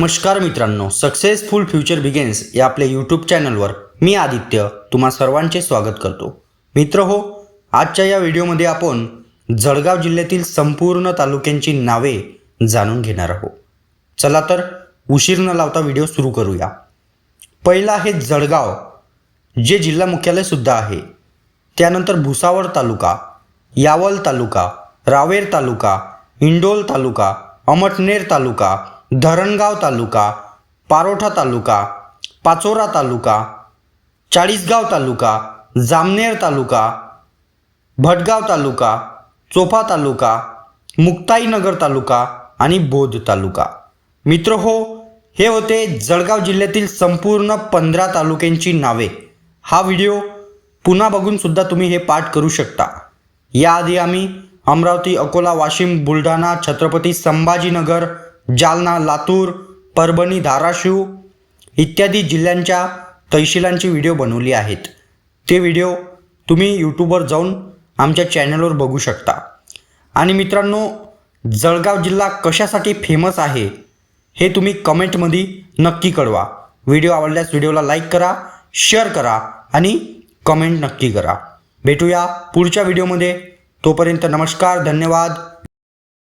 नमस्कार मित्रांनो successful future begins या आपल्या यूट्यूब चॅनलवर मी आदित्य तुम्हा सर्वांचे स्वागत करतो. मित्र हो आजच्या या व्हिडिओमध्ये आपण जळगाव जिल्ह्यातील संपूर्ण तालुक्यांची नावे जाणून घेणार आहोत. चला तर उशीर न लावता व्हिडिओ सुरू करूया. पहिला आहे जळगाव जे जिल्हा मुख्यालयसुद्धा आहे. त्यानंतर भुसावळ तालुका यावल तालुका रावेर तालुका इंडोल तालुका अमटनेर तालुका धरणगाव तालुका पारोठा तालुका पाचोरा तालुका चाळीसगाव तालुका जामनेर तालुका भटगाव तालुका चोफा तालुका मुक्ताईनगर तालुका आणि बोध तालुका. मित्र हो हे होते जळगाव जिल्ह्यातील संपूर्ण पंधरा तालुक्यांची नावे. हा व्हिडिओ पुन्हा बघूनसुद्धा तुम्ही हे पाठ करू शकता. याआधी आम्ही अमरावती अकोला वाशिम बुलढाणा छत्रपती संभाजीनगर जालना लातूर परभणी धाराशिव इत्यादी जिल्ह्यांच्या तहसीलांची व्हिडिओ बनवली आहेत. ते व्हिडिओ तुम्ही यूट्यूबवर जाऊन आमच्या चॅनलवर बघू शकता. आणि मित्रांनो जळगाव जिल्हा कशासाठी फेमस आहे हे तुम्ही कमेंटमध्ये नक्की कळवा. व्हिडिओ आवडल्यास व्हिडिओला लाईक करा शेअर करा आणि कमेंट नक्की करा. भेटूया पुढच्या व्हिडिओमध्ये तोपर्यंत नमस्कार धन्यवाद.